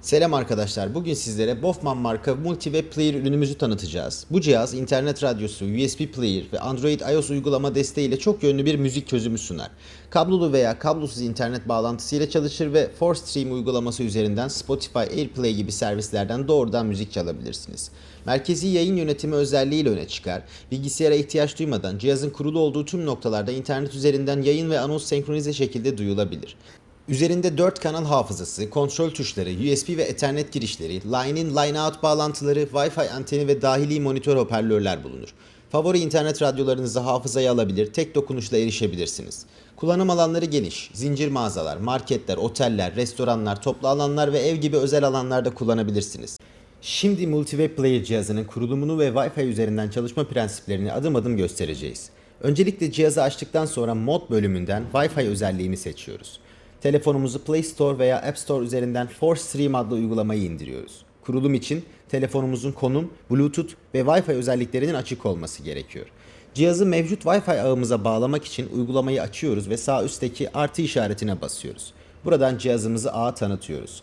Selam arkadaşlar. Bugün sizlere Bofman marka Multi-Web Player ürünümüzü tanıtacağız. Bu cihaz internet radyosu, USB player ve Android iOS uygulama desteğiyle çok yönlü bir müzik çözümü sunar. Kablolu veya kablosuz internet bağlantısı ile çalışır ve ForStream uygulaması üzerinden Spotify, AirPlay gibi servislerden doğrudan müzik çalabilirsiniz. Merkezi yayın yönetimi özelliğiyle öne çıkar. Bilgisayara ihtiyaç duymadan cihazın kurulu olduğu tüm noktalarda internet üzerinden yayın ve anons senkronize şekilde duyulabilir. Üzerinde 4 kanal hafızası, kontrol tuşları, USB ve Ethernet girişleri, line-in, line-out bağlantıları, Wi-Fi anteni ve dahili monitör hoparlörler bulunur. Favori internet radyolarınızı hafızaya alabilir, tek dokunuşla erişebilirsiniz. Kullanım alanları geniş. Zincir mağazalar, marketler, oteller, restoranlar, toplu alanlar ve ev gibi özel alanlarda kullanabilirsiniz. Şimdi Multiweb Player cihazının kurulumunu ve Wi-Fi üzerinden çalışma prensiplerini adım adım göstereceğiz. Öncelikle cihazı açtıktan sonra mod bölümünden Wi-Fi özelliğini seçiyoruz. Telefonumuzu Play Store veya App Store üzerinden ForceStream adlı uygulamayı indiriyoruz. Kurulum için telefonumuzun konum, Bluetooth ve Wi-Fi özelliklerinin açık olması gerekiyor. Cihazı mevcut Wi-Fi ağımıza bağlamak için uygulamayı açıyoruz ve sağ üstteki artı işaretine basıyoruz. Buradan cihazımızı ağa tanıtıyoruz.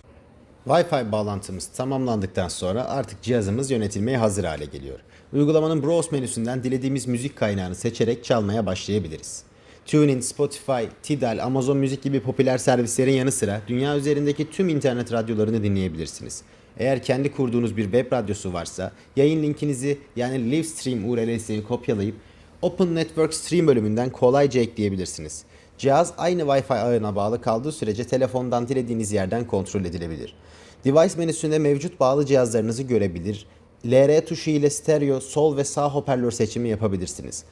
Wi-Fi bağlantımız tamamlandıktan sonra artık cihazımız yönetilmeye hazır hale geliyor. Uygulamanın Browse menüsünden dilediğimiz müzik kaynağını seçerek çalmaya başlayabiliriz. TuneIn, Spotify, Tidal, Amazon Müzik gibi popüler servislerin yanı sıra dünya üzerindeki tüm internet radyolarını dinleyebilirsiniz. Eğer kendi kurduğunuz bir web radyosu varsa yayın linkinizi yani Livestream URL'sini kopyalayıp Open Network Stream bölümünden kolayca ekleyebilirsiniz. Cihaz aynı Wi-Fi ağına bağlı kaldığı sürece telefondan dilediğiniz yerden kontrol edilebilir. Device menüsünde mevcut bağlı cihazlarınızı görebilir, LR tuşu ile stereo, sol ve sağ hoparlör seçimi yapabilirsiniz.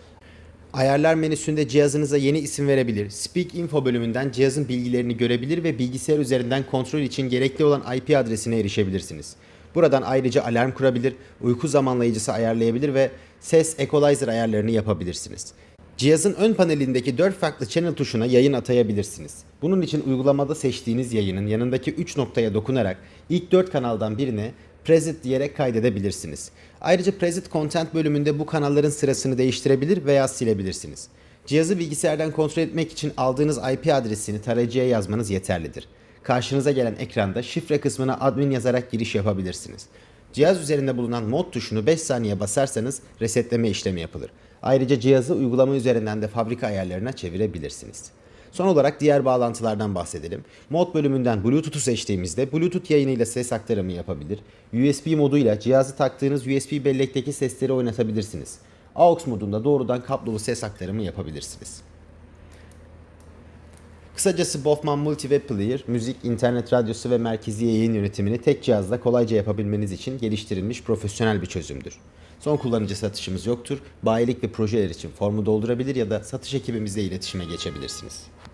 Ayarlar menüsünde cihazınıza yeni isim verebilir. Speak Info bölümünden cihazın bilgilerini görebilir ve bilgisayar üzerinden kontrol için gerekli olan IP adresine erişebilirsiniz. Buradan ayrıca alarm kurabilir, uyku zamanlayıcısı ayarlayabilir ve ses equalizer ayarlarını yapabilirsiniz. Cihazın ön panelindeki 4 farklı channel tuşuna yayın atayabilirsiniz. Bunun için uygulamada seçtiğiniz yayının yanındaki 3 noktaya dokunarak ilk 4 kanaldan birine Preset diyerek kaydedebilirsiniz. Ayrıca Preset Content bölümünde bu kanalların sırasını değiştirebilir veya silebilirsiniz. Cihazı bilgisayardan kontrol etmek için aldığınız IP adresini tarayıcıya yazmanız yeterlidir. Karşınıza gelen ekranda şifre kısmına admin yazarak giriş yapabilirsiniz. Cihaz üzerinde bulunan mod tuşunu 5 saniye basarsanız resetleme işlemi yapılır. Ayrıca cihazı uygulama üzerinden de fabrika ayarlarına çevirebilirsiniz. Son olarak diğer bağlantılardan bahsedelim. Mod bölümünden Bluetooth'u seçtiğimizde Bluetooth yayınıyla ses aktarımı yapabilir. USB moduyla cihazı taktığınız USB bellekteki sesleri oynatabilirsiniz. AUX modunda doğrudan kablolu ses aktarımı yapabilirsiniz. Kısacası Bofman Multi-Web Player, müzik, internet radyosu ve merkezi yayın yönetimini tek cihazla kolayca yapabilmeniz için geliştirilmiş profesyonel bir çözümdür. Son kullanıcı satışımız yoktur. Bayilik ve projeler için formu doldurabilir ya da satış ekibimizle iletişime geçebilirsiniz.